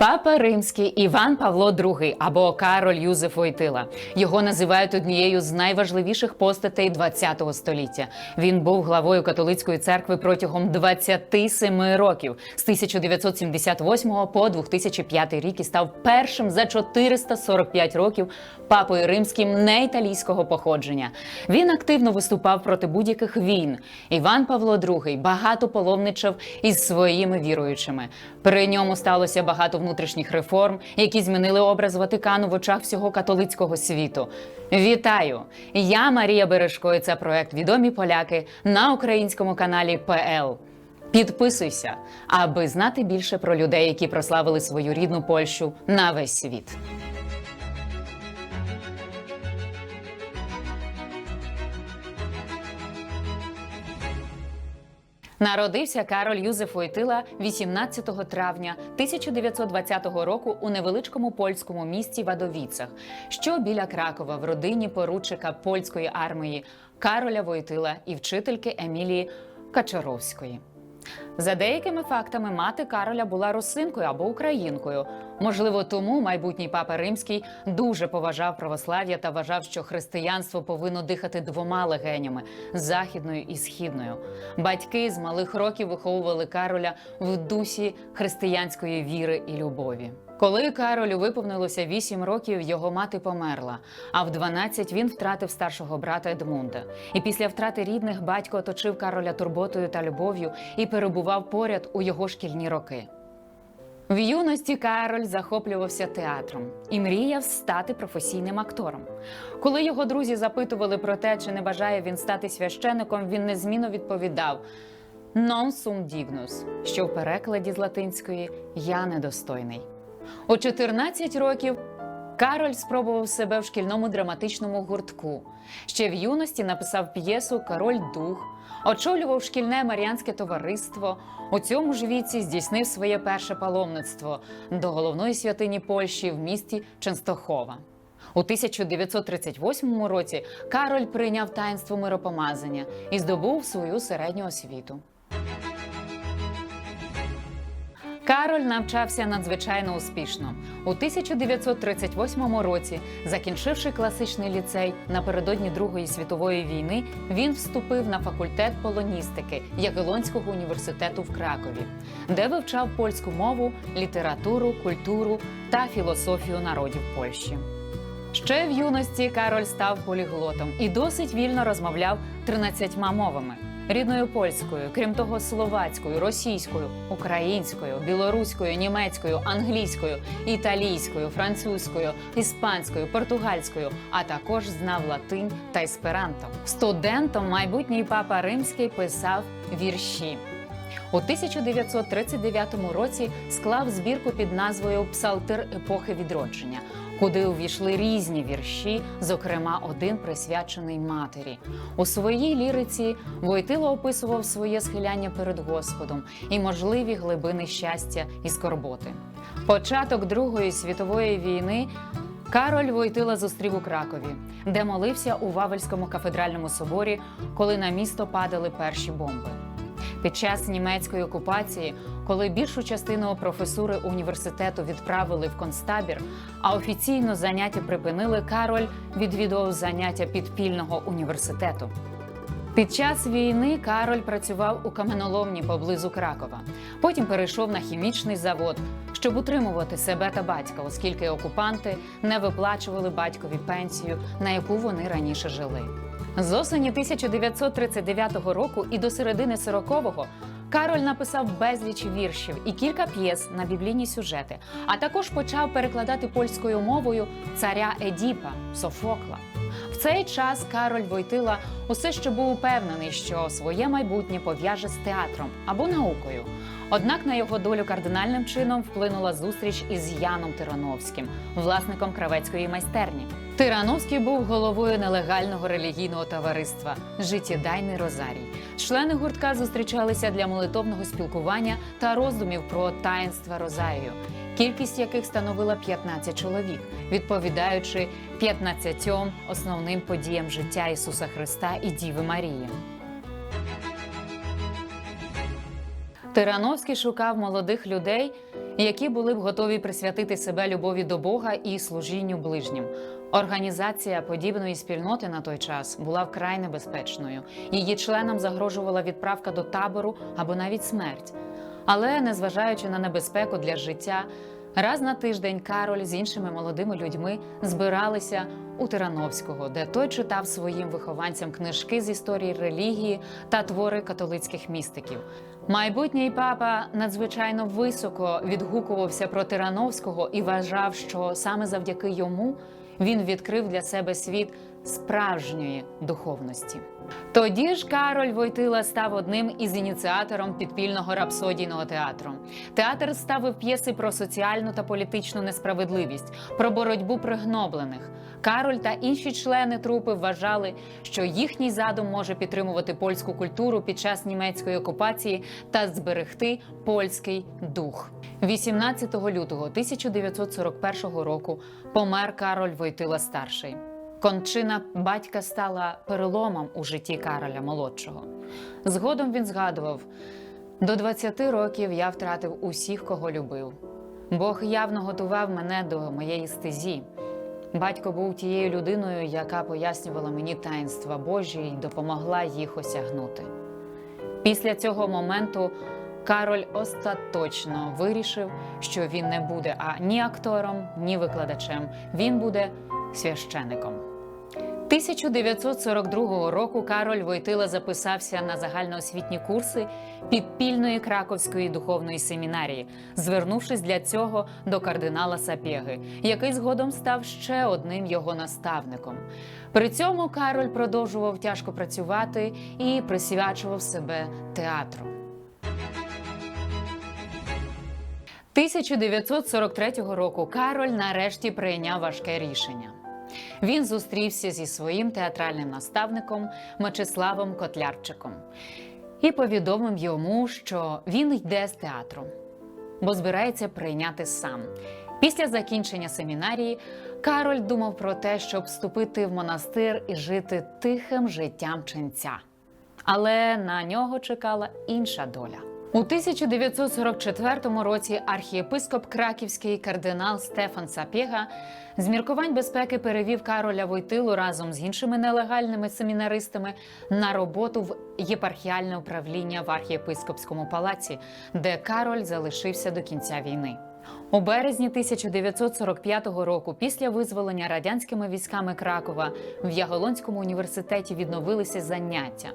Папа Римський Іван Павло II або Кароль Юзеф Войтила. Його називають однією з найважливіших постатей ХХ століття. Він був главою католицької церкви протягом 27 років з 1978 по 2005 рік і став першим за 445 років папою римським не італійського походження. Він активно виступав проти будь-яких війн. Іван Павло II багато паломничав із своїми віруючими. При ньому сталося багато внутрішніх реформ, які змінили образ Ватикану в очах всього католицького світу. Вітаю! Я Марія Бережко. і Це проект Відомі поляки на українському каналі ПЛ. Підписуйся, аби знати більше про людей, які прославили свою рідну Польщу на весь світ. Народився Кароль Юзеф Войтила 18 травня 1920 року у невеличкому польському місті Вадовіцах, що біля Кракова в родині поручика польської армії Кароля Войтила і вчительки Емілії Качаровської. За деякими фактами, мати Кароля була русинкою або українкою. Можливо, тому майбутній папа римський дуже поважав православ'я та вважав, що християнство повинно дихати двома легенями західною і східною. Батьки з малих років виховували Кароля в дусі християнської віри і любові. Коли Каролю виповнилося 8 років, його мати померла. А в 12 він втратив старшого брата Едмунда. І після втрати рідних батько оточив Кароля турботою та любов'ю і перебував поряд у його шкільні роки. В юності Кароль захоплювався театром і мріяв стати професійним актором. Коли його друзі запитували про те, чи не бажає він стати священником, він незмінно відповідав «Non sum dignus», що в перекладі з латинської Я недостойний. У 14 років Кароль спробував себе в шкільному драматичному гуртку. Ще в юності написав п'єсу Король Дух, очолював шкільне маріанське товариство. У цьому ж віці здійснив своє перше паломництво до головної святині Польщі в місті Ченстохова. У 1938 році Кароль прийняв таїнство миропомазання і здобув свою середню освіту. Кароль навчався надзвичайно успішно. У 1938 році, закінчивши класичний ліцей напередодні Другої світової війни, він вступив на факультет полоністики Ягелонського університету в Кракові, де вивчав польську мову, літературу, культуру та філософію народів Польщі. Ще в юності Кароль став поліглотом і досить вільно розмовляв 13 мовами рідною польською, крім того, словацькою, російською, українською, білоруською, німецькою, англійською, італійською, французькою, іспанською, португальською, а також знав латинь та есперанто. Студентом майбутній папа римський писав вірші. У 1939 році склав збірку під назвою Псалтир епохи відродження, куди увійшли різні вірші, зокрема один присвячений матері. У своїй ліриці Войтило описував своє схиляння перед Господом і можливі глибини щастя і скорботи. Початок Другої світової війни. Кароль Войтила зустрів у Кракові, де молився у Вавельському кафедральному соборі, коли на місто падали перші бомби. Під час німецької окупації, коли більшу частину професури університету відправили в концтабір, а офіційно заняття припинили, Кароль відвідував заняття підпільного університету. Під час війни Кароль працював у каменоломні поблизу Кракова. Потім перейшов на хімічний завод, щоб утримувати себе та батька, оскільки окупанти не виплачували батькові пенсію, на яку вони раніше жили. З осені 1939 року і до середини 40-го Кароль написав безліч віршів і кілька п'єс на біблійні сюжети, а також почав перекладати польською мовою царя Едіпа Софокла. В цей час Кароль Войтила усе ще був упевнений, що своє майбутнє пов'яже з театром або наукою. Однак на його долю кардинальним чином вплинула зустріч із Яном Тирановським, власником кравецької майстерні. Тирановський був головою нелегального релігійного товариства Життєдайний Розарій. Члени гуртка зустрічалися для молитовного спілкування та роздумів про таїнства Розарію, кількість яких становила 15 чоловік, відповідаючи 15 основним подіям життя Ісуса Христа і Діви Марії. Тирановський шукав молодих людей, які були б готові присвятити себе любові до Бога і служінню ближнім. Організація подібної спільноти на той час була вкрай небезпечною. Її членам загрожувала відправка до табору або навіть смерть. Але, незважаючи на небезпеку для життя, раз на тиждень Кароль з іншими молодими людьми збиралися у Тирановського, де той читав своїм вихованцям книжки з історії релігії та твори католицьких містиків. Майбутній папа надзвичайно високо відгукувався про Тирановського і вважав, що саме завдяки йому він відкрив для себе світ справжньої духовності. Тоді ж Кароль Войтила став одним із ініціатором підпільного рапсодійного театру. Театр ставив п'єси про соціальну та політичну несправедливість, про боротьбу пригноблених. Кароль та інші члени трупи вважали, що їхній задум може підтримувати польську культуру під час німецької окупації та зберегти польський дух. 18 лютого 1941 року помер Кароль Войтила старший. Кончина батька стала переломом у житті Кароля молодшого. Згодом він згадував: до 20 років я втратив усіх, кого любив. Бог явно готував мене до моєї стезі. Батько був тією людиною, яка пояснювала мені таїнства Божі і допомогла їх осягнути. Після цього моменту Кароль остаточно вирішив, що він не буде ані актором, ні викладачем. Він буде священиком. 1942 року Кароль Войтила записався на загальноосвітні курси підпільної краковської духовної семінарії, звернувшись для цього до кардинала Сапєги, який згодом став ще одним його наставником. При цьому Кароль продовжував тяжко працювати і присвячував себе театру. 1943 року Кароль нарешті прийняв важке рішення. Він зустрівся зі своїм театральним наставником Мечиславом Котлярчиком і повідомив йому, що він йде з театру, бо збирається прийняти сам. Після закінчення семінарії Кароль думав про те, щоб вступити в монастир і жити тихим життям ченця. Але на нього чекала інша доля. У 1944 році архієпископ Краківський кардинал Стефан Сапєга з міркувань безпеки перевів Кароля Войтилу разом з іншими нелегальними семінаристами на роботу в єпархіальне управління в архієпископському палаці, де Кароль залишився до кінця війни. У березні 1945 року, після визволення радянськими військами Кракова, в Яголонському університеті відновилися заняття.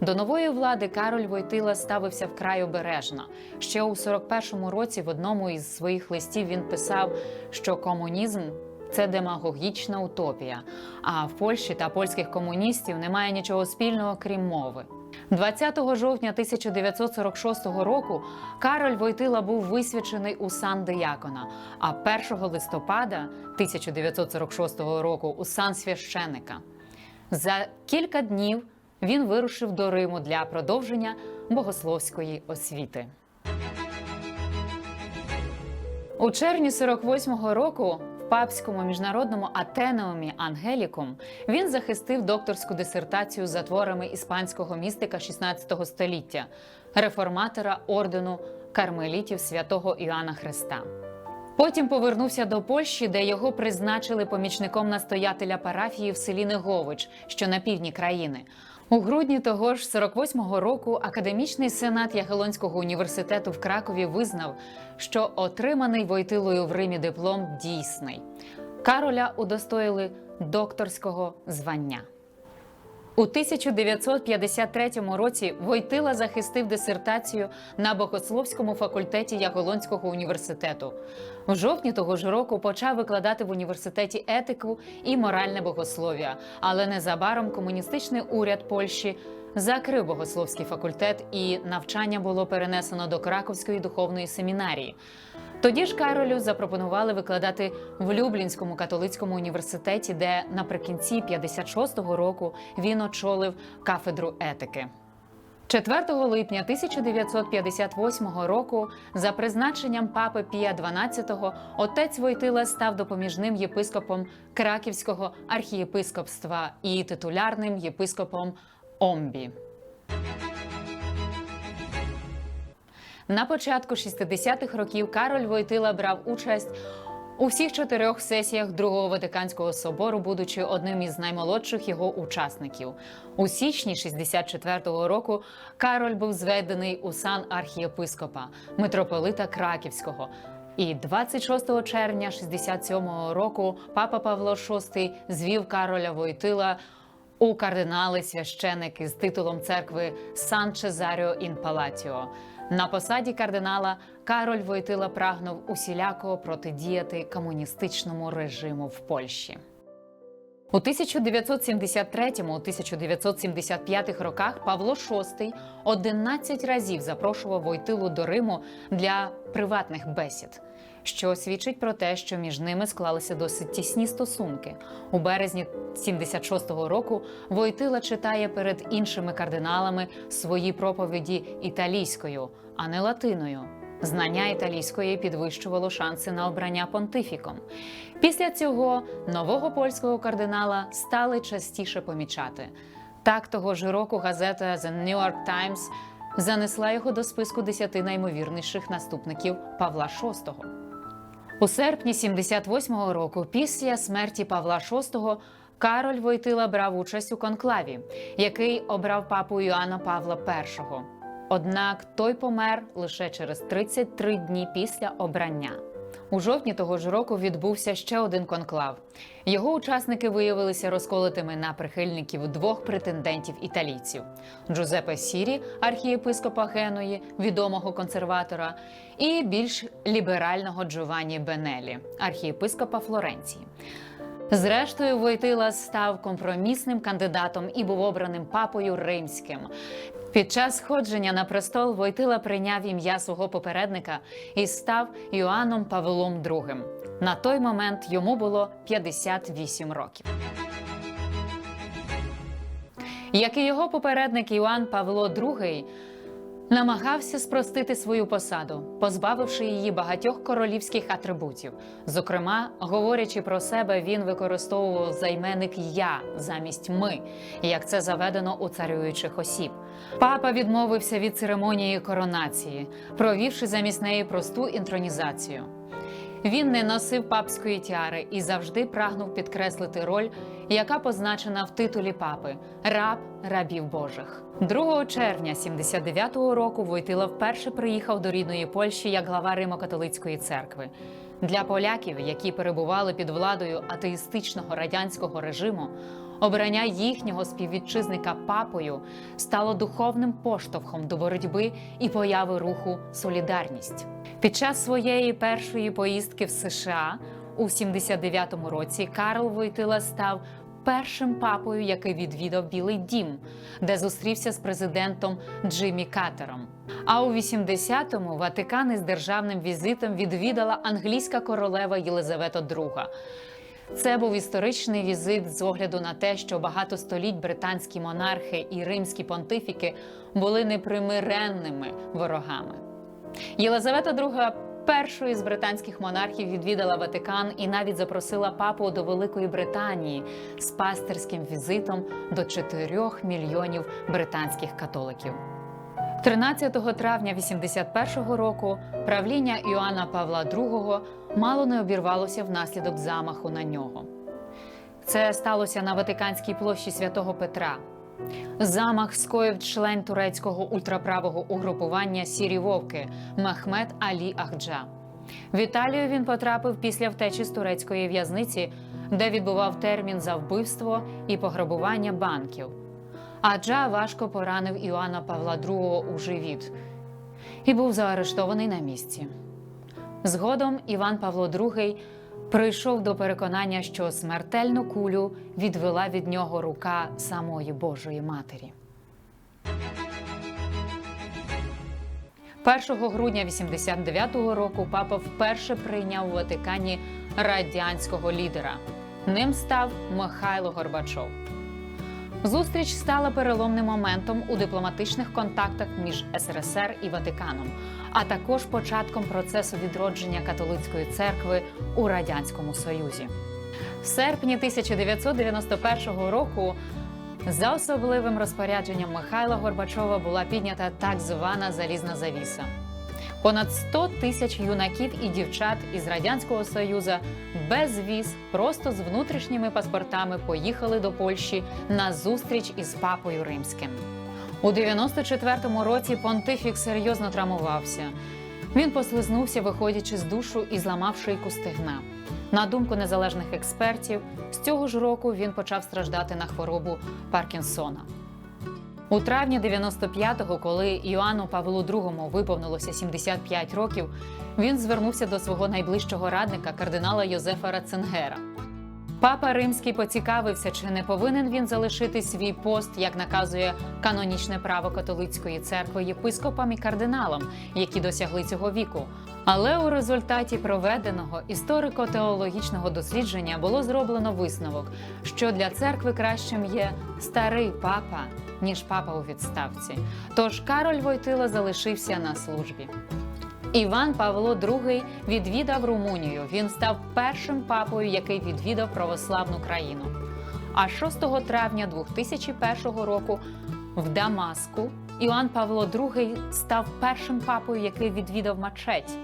До нової влади Кароль Войтила ставився вкрай обережно. Ще у 41-му році в одному із своїх листів він писав, що комунізм це демагогічна утопія. А в Польщі та польських комуністів немає нічого спільного, крім мови. 20 жовтня 1946 року Кароль Войтила був висвячений у сан диякона, а 1 листопада 1946 року у сан священика. За кілька днів він вирушив до Риму для продовження богословської освіти. У червні 48-го року папському міжнародному атенеумі Ангелікум він захистив докторську дисертацію за творами іспанського містика 16 століття, реформатора ордену кармелітів святого Іоанна Христа. Потім повернувся до Польщі, де його призначили помічником настоятеля парафії в селі Негович, що на півдні країни. У грудні того ж 48-го року академічний сенат Ягелонського університету в Кракові визнав, що отриманий Войтилою в Римі диплом дійсний. Кароля удостоїли докторського звання. У 1953 році Войтила захистив дисертацію на богословському факультеті Яголонського університету. В жовтні того ж року почав викладати в університеті етику і моральне богослов'я. Але незабаром комуністичний уряд Польщі закрив богословський факультет, і навчання було перенесено до Краковської духовної семінарії. Тоді ж Каролю запропонували викладати в Люблінському католицькому університеті, де наприкінці 56-го року він очолив кафедру етики. 4 липня 1958 року, за призначенням папи Пія XII, отець Войтила став допоміжним єпископом Краківського архієпископства і титулярним єпископом Омбі. На початку 60-х років Кароль Войтила брав участь у всіх чотирьох сесіях Другого Ватиканського собору, будучи одним із наймолодших його учасників. У січні 64-го року Кароль був зведений у сан архієпископа митрополита Краківського. І 26 червня 67-го року папа Павло VI звів Кароля Войтила у кардинали священики з титулом церкви Сан Чезаріо ін Палатіо. На посаді кардинала Кароль Войтила прагнув усіляко протидіяти комуністичному режиму в Польщі. У 1973-1975 роках Павло VI 11 разів запрошував Войтилу до Риму для приватних бесід, що свідчить про те, що між ними склалися досить тісні стосунки. У березні 76-го року Войтила читає перед іншими кардиналами свої проповіді італійською, а не латиною. Знання італійської підвищувало шанси на обрання понтифіком. Після цього нового польського кардинала стали частіше помічати. Так того ж року газета The New York Times занесла його до списку десяти наймовірніших наступників Павла VI. У серпні 78-го року, після смерті Павла VI, Кароль Войтила брав участь у конклаві, який обрав папу Іоанна Павла І. Однак той помер лише через 33 дні після обрання. У жовтні того ж року відбувся ще один конклав. Його учасники виявилися розколотими на прихильників двох претендентів італійців: Джузепе Сірі, архієпископа Геної, відомого консерватора, і більш ліберального Джованні Бенелі, архієпископа Флоренції. Зрештою, Войтила став компромісним кандидатом і був обраним папою римським. Під час сходження на престол Войтила прийняв ім'я свого попередника і став Іоанном Павлом II. На той момент йому було 58 років. Як і його попередник Іоанн Павло II, намагався спростити свою посаду, позбавивши її багатьох королівських атрибутів. Зокрема, говорячи про себе, він використовував займенник я замість ми, як це заведено у царюючих осіб. Папа відмовився від церемонії коронації, провівши замість неї просту інтронізацію. Він не носив папської тіари і завжди прагнув підкреслити роль, яка позначена в титулі папи раб рабів Божих. 2 червня 79-го року Войтила вперше приїхав до рідної Польщі як глава Римо-католицької церкви. Для поляків, які перебували під владою атеїстичного радянського режиму, обрання їхнього співвітчизника папою стало духовним поштовхом до боротьби і появи руху Солідарність. Під час своєї першої поїздки в США у 79-му році Карл Войтила став першим папою, який відвідав Білий Дім, де зустрівся з президентом Джиммі Катером. А у 80-му Ватикан із державним візитом відвідала англійська королева Єлизавета II. Це був історичний візит з огляду на те, що багато століть британські монархи і римські понтифіки були непримиренними ворогами. Єлизавета II першою з британських монархів відвідала Ватикан і навіть запросила папу до Великої Британії з пастирським візитом до 4 мільйонів британських католиків. 13 травня 81-го року правління Іоанна Павла II мало не обірвалося внаслідок замаху на нього. Це сталося на Ватиканській площі святого Петра. Замах скоїв член турецького ультраправого угрупування Сірі Вовки Махмед Алі Ахджа. В Італію він потрапив після втечі з турецької в'язниці, де відбував термін за вбивство і пограбування банків. Аджа важко поранив Іоанна Павла II у живіт і був заарештований на місці. Згодом Іван Павло II прийшов до переконання, що смертельну кулю відвела від нього рука самої Божої Матері. 1 грудня 89-го року папа вперше прийняв у Ватикані радянського лідера. Ним став Михайло Горбачов. Зустріч стала переломним моментом у дипломатичних контактах між СРСР і Ватиканом, а також початком процесу відродження католицької церкви у радянському союзі. В серпні 1991 року за особливим розпорядженням Михайла Горбачова була піднята так звана залізна завіса. Понад 100 тисяч юнаків і дівчат із радянського союзу без віз, просто з внутрішніми паспортами поїхали до Польщі на зустріч із папою римським. У 94-му році понтифік серйозно травмувався. Він послизнувся, виходячи з душу і зламав шийку стегна. На думку незалежних експертів, з цього ж року він почав страждати на хворобу Паркінсона. У травні 95-го, коли Іоанну Павлу II виповнилося 75 років, він звернувся до свого найближчого радника кардинала Йозефа Раценгера. Папа Римський поцікавився, чи не повинен він залишити свій пост, як наказує канонічне право католицької церкви єпископам і кардиналам, які досягли цього віку. Але у результаті проведеного історико-теологічного дослідження було зроблено висновок, що для церкви кращим є старий папа, ніж папа у відставці. Тож Кароль Войтила залишився на службі. Іван Павло II відвідав Румунію. Він став першим папою, який відвідав православну країну. А 6 травня 2001 року в Дамаску Іоанн Павло II став першим папою, який відвідав мечеть.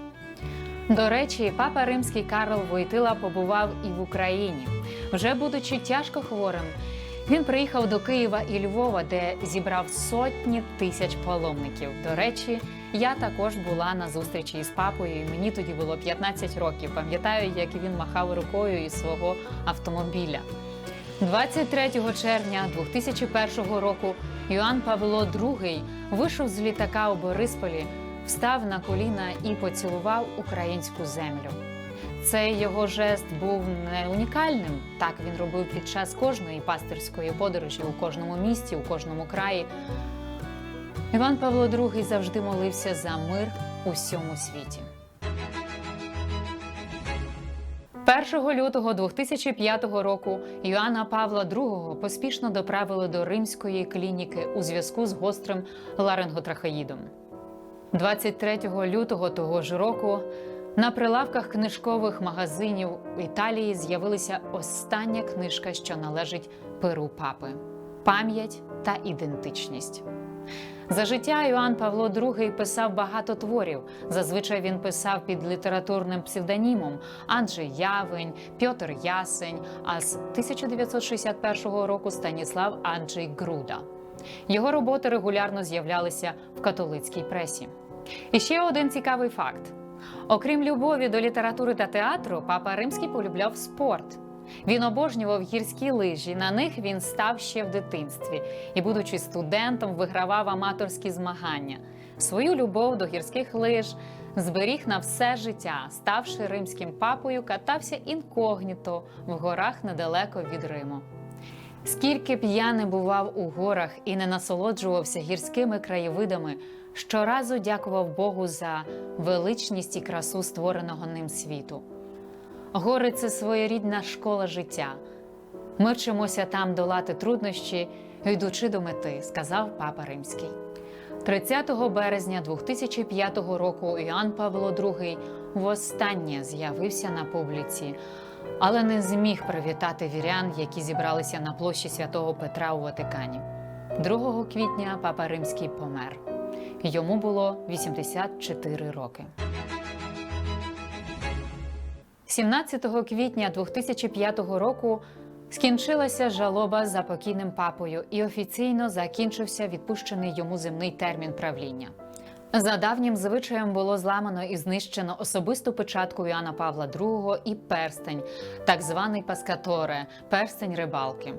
До речі, папа римський Карл Войтила побував і в Україні. Вже будучи тяжко хворим, він приїхав до Києва і Львова, де зібрав сотні тисяч паломників. До речі, я також була на зустрічі із папою, і мені тоді було 15 років. Пам'ятаю, як він махав рукою із свого автомобіля. 23 червня 2001 року Йоанн Павло II вийшов з літака у Борисполі, встав на коліна і поцілував українську землю. Цей його жест був не унікальним. Так він робив під час кожної пастирської подорожі у кожному місті, у кожному краї. Іван Павло II завжди молився за мир у всьому світі. 1 лютого 2005 року Йоанна Павла II поспішно доправили до римської клініки у зв'язку з гострим ларинготрахеїдом. 23 лютого того ж року на прилавках книжкових магазинів Італії з'явилася остання книжка, що належить перу папи пам'ять та ідентичність. За життя Іоанн Павло II писав багато творів. Зазвичай він писав під літературним псевдонімом Анджей Явень, Пьотр Ясень, а з 1961 року Станіслав Анджей Груда. Його роботи регулярно з'являлися в католицькій пресі. І ще один цікавий факт: окрім любові до літератури та театру, папа римський полюбляв спорт. Він обожнював гірські лижі. На них він став ще в дитинстві і, будучи студентом, вигравав аматорські змагання. Свою любов до гірських лиж зберіг на все життя, ставши римським папою, катався інкогніто в горах недалеко від Риму. Скільки б я не бував у горах і не насолоджувався гірськими краєвидами, щоразу дякував Богу за величність і красу створеного ним світу. Гори це своєрідна школа життя. Ми вчимося там долати труднощі, йдучи до мети, сказав папа Римський. 30 березня 2005 року Іоанн Павло II востаннє з'явився на публіці, але не зміг привітати вірян, які зібралися на площі святого Петра у Ватикані. 2 квітня папа Римський помер. Йому було 84 роки. 17 квітня 2005 року скінчилася жалоба за покійним папою і офіційно закінчився відпущений йому земний термін правління. За давнім звичаєм було зламано і знищено особисту печатку Іоанна Павла II і перстень, так званий паскаторе, перстень рибалки,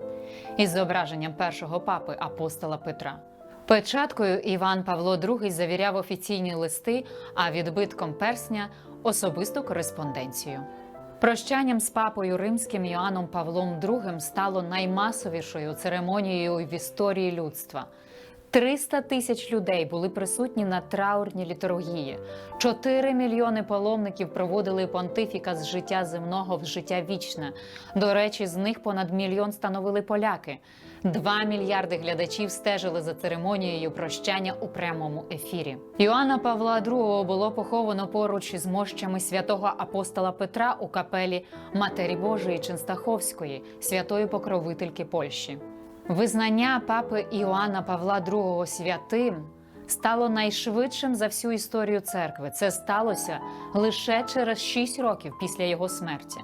із зображенням першого папи апостола Петра. Печаткою Іван Павло II завіряв офіційні листи, а відбитком персня особисту кореспонденцію. Прощанням з папою римським Йоанном Павлом II стало наймасовішою церемонією в історії людства. 300 тисяч людей були присутні на траурній літургії. 4 мільйони паломників проводили понтифіка з життя земного в життя вічне. До речі, з них понад мільйон становили поляки. Два мільярди глядачів стежили за церемонією прощання у прямому ефірі. Іоанна Павла II було поховано поруч із мощами святого апостола Петра у капелі Матері Божої Ченстаховської, святої покровительки Польщі. Визнання папи Іоанна Павла II святим стало найшвидшим за всю історію церкви. Це сталося лише через 6 років після його смерті.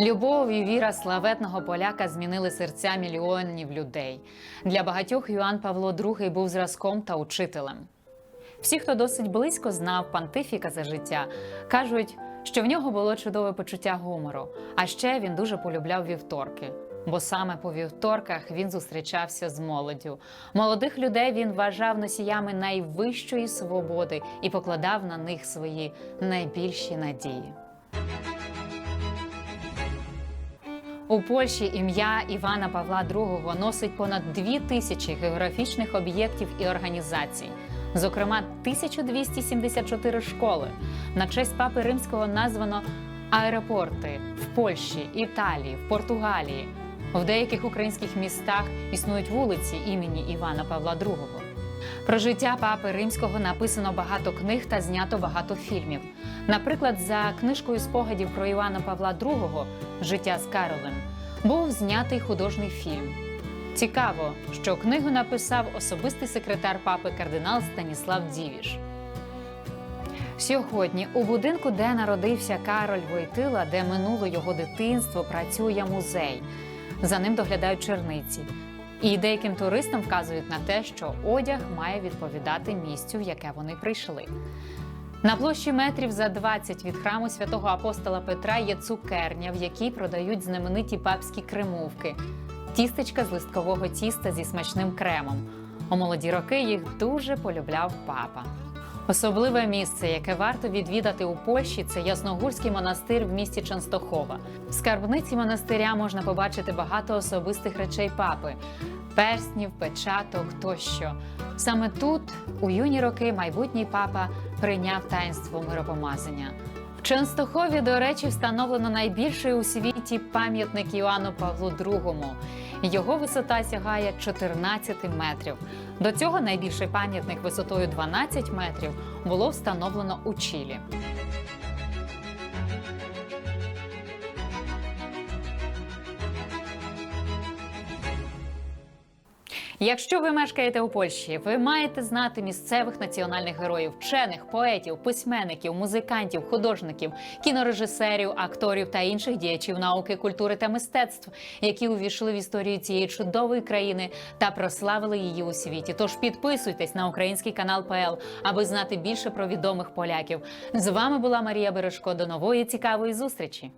Любов і віра славетного поляка змінили серця мільйонів людей. Для багатьох Йоанн Павло II був зразком та учителем. Всі, хто досить близько знав пантифіка за життя, кажуть, що в нього було чудове почуття гумору. А ще він дуже полюбляв вівторки. Бо саме по вівторках він зустрічався з молоддю. Молодих людей він вважав носіями найвищої свободи і покладав на них свої найбільші надії. У Польщі ім'я Івана Павла II носить понад дві тисячі географічних об'єктів і організацій, зокрема 1274 школи. На честь папи римського названо аеропорти в Польщі, Італії, в Португалії. В деяких українських містах існують вулиці імені Івана Павла II. Про життя папи римського написано багато книг та знято багато фільмів. Наприклад, за книжкою спогадів про Івана Павла II Життя з Каролем був знятий художній фільм. Цікаво, що книгу написав особистий секретар папи кардинал Станіслав Дівіш. Сьогодні у будинку, де народився Кароль Войтила, де минуло його дитинство, працює музей. За ним доглядають черниці. І деяким туристам вказують на те, що одяг має відповідати місцю, в яке вони прийшли. На площі метрів за 20 від храму святого апостола Петра є цукерня, в якій продають знамениті папські кремувки, тістечка з листкового тіста зі смачним кремом. У молоді роки їх дуже полюбляв папа. Особливе місце, яке варто відвідати у Польщі, це Ясногурський монастир в місті Ченстохова. В скарбниці монастиря можна побачити багато особистих речей папи: перснів, печаток тощо. Саме тут, у юні роки, майбутній папа прийняв таїнство миропомазання. В Ченстохові, до речі, встановлено найбільший у світі пам'ятник Іоанну Павлу II. Його висота сягає 14 метрів. До цього найбільший пам'ятник висотою 12 метрів було встановлено у Чилі. Якщо ви мешкаєте у Польщі, ви маєте знати місцевих національних героїв, вчених, поетів, письменників, музикантів, художників, кінорежисерів, акторів та інших діячів науки, культури та мистецтв, які увійшли в історію цієї чудової країни та прославили її у світі. Тож підписуйтесь на український канал ПЛ, аби знати більше про відомих поляків. З вами була Марія Бережко. До нової цікавої зустрічі.